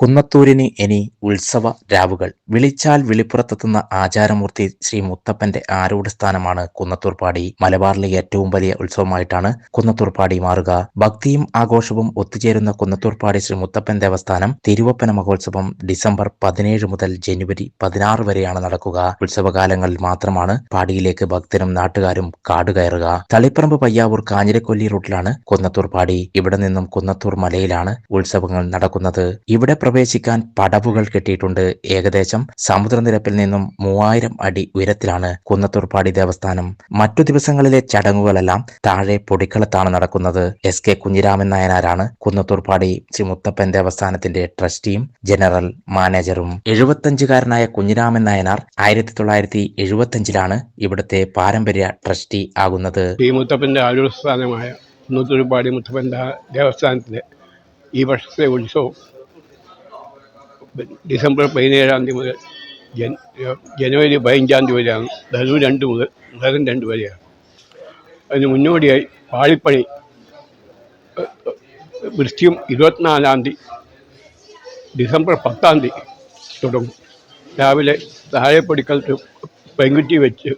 കുന്നത്തൂരിന് ഇനി ഉത്സവ രാവുകൾ. വിളിച്ചാൽ വിളിപ്പുറത്തെത്തുന്ന ആചാരമൂർത്തി ശ്രീ മുത്തപ്പന്റെ ആരൂഢ സ്ഥാനമാണ് കുന്നത്തൂർപ്പാടി മലബാറിലെ ഏറ്റവും വലിയ ഉത്സവമായിട്ടാണ് കുന്നത്തൂർപ്പാടി മാറുക. ഭക്തിയും ആഘോഷവും ഒത്തുചേരുന്ന കുന്നത്തൂർപ്പാടി ശ്രീ മുത്തപ്പൻ ദേവസ്ഥാനം തിരുവപ്പന മഹോത്സവം ഡിസംബർ പതിനേഴ് മുതൽ ജനുവരി പതിനാറ് വരെയാണ് നടക്കുക. ഉത്സവകാലങ്ങളിൽ മാത്രമാണ് പാടിയിലേക്ക് ഭക്തരും നാട്ടുകാരും കാടുകയറുക. തളിപ്പറമ്പ് പയ്യാവൂർ കാഞ്ഞിരക്കൊല്ലി റൂട്ടിലാണ് കുന്നത്തൂർപ്പാടി ഇവിടെ നിന്നും കുന്നത്തൂർ മലയിലാണ് ഉത്സവങ്ങൾ നടക്കുന്നത്. ഇവിടെ പ്രവേശിക്കാൻ പടവുകൾ കെട്ടിയിട്ടുണ്ട്. ഏകദേശം സമുദ്രനിരപ്പിൽ നിന്നും മൂവായിരം അടി ഉയരത്തിലാണ് കുന്നത്തൂർപ്പാടി ദേവസ്ഥാനം. മറ്റു ദിവസങ്ങളിലെ ചടങ്ങുകളെല്ലാം താഴെ പൊടിക്കളത്താണ് നടക്കുന്നത്. എസ് കെ കുഞ്ഞിരാമൻ നായനാരാണ് കുന്നത്തൂർപ്പാടി ശ്രീ മുത്തപ്പൻ ദേവസ്ഥാനത്തിന്റെ ട്രസ്റ്റിയും ജനറൽ മാനേജറും. എഴുപത്തഞ്ചുകാരനായ കുഞ്ഞിരാമൻ നായനാർ ആയിരത്തി തൊള്ളായിരത്തി എഴുപത്തഞ്ചിലാണ് ഇവിടുത്തെ പാരമ്പര്യ ട്രസ്റ്റി ആകുന്നത്. കുന്നത്തൂരുപാടി മുത്തപ്പന്റെ ദേവസ്ഥാനത്തിലെ ഈ വർഷത്തെ ഉത്സവം ഡിസംബർ പതിനേഴാം തീയതി മുതൽ ജനുവരി പതിനഞ്ചാം തീയതി വരെയാണ്. ധനു രണ്ട് മുതൽ ധനം രണ്ട് വരെയാണ്. അതിന് മുന്നോടിയായി പാളിപ്പണി വൃശ്ചികം ഇരുപത്തിനാലാം തീയതി ഡിസംബർ പത്താം തീയതി തുടങ്ങും. രാവിലെ താഴെപ്പടിക്കലത്ത് പെൺകുറ്റി വെച്ച്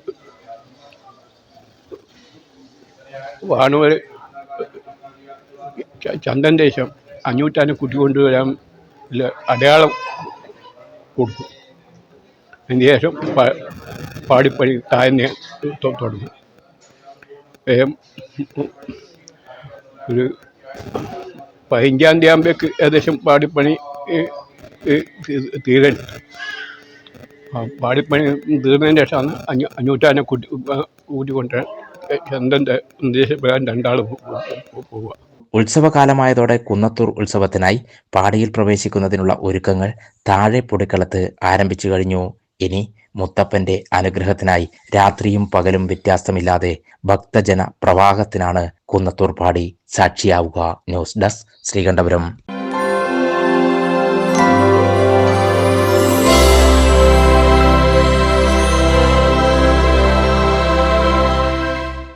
വാണൂർ ച- ചന്ദൻ ദേശം അഞ്ഞൂറ്റാനും കുട്ടി കൊണ്ടുവരാൻ അടയാളം കൊടുക്കും. അതിന് ശേഷം പാടിപ്പണി താഴ്ന്ന തുടങ്ങും ഒരു പതിനഞ്ചാം തീയതി ആകുമ്പോഴേക്ക് ഏകദേശം പാടിപ്പണി തീരൻ. പാടിപ്പണി തീർന്നതിന് ശേഷമാണ് അഞ്ഞൂ അഞ്ഞൂറ്റാനെ കൂട്ടി കൂട്ടിക്കൊണ്ട് ചന്ദന്റെ നിർദ്ദേശപ്രകാരം രണ്ടാൾ പോവുക ഉത്സവകാലമായതോടെ കുന്നത്തൂർ ഉത്സവത്തിനായി പാടിയിൽ പ്രവേശിക്കുന്നതിനുള്ള ഒരുക്കങ്ങൾ താഴെ പൊടിക്കളത്ത് ആരംഭിച്ചു കഴിഞ്ഞു. ഇനി മുത്തപ്പന്റെ അനുഗ്രഹത്തിനായി രാത്രിയും പകലും വ്യത്യാസമില്ലാതെ ഭക്തജന പ്രവാഹത്തിനാണ് കുന്നത്തൂർ പാടി സാക്ഷിയാവുക. News desk Sreekandapuram.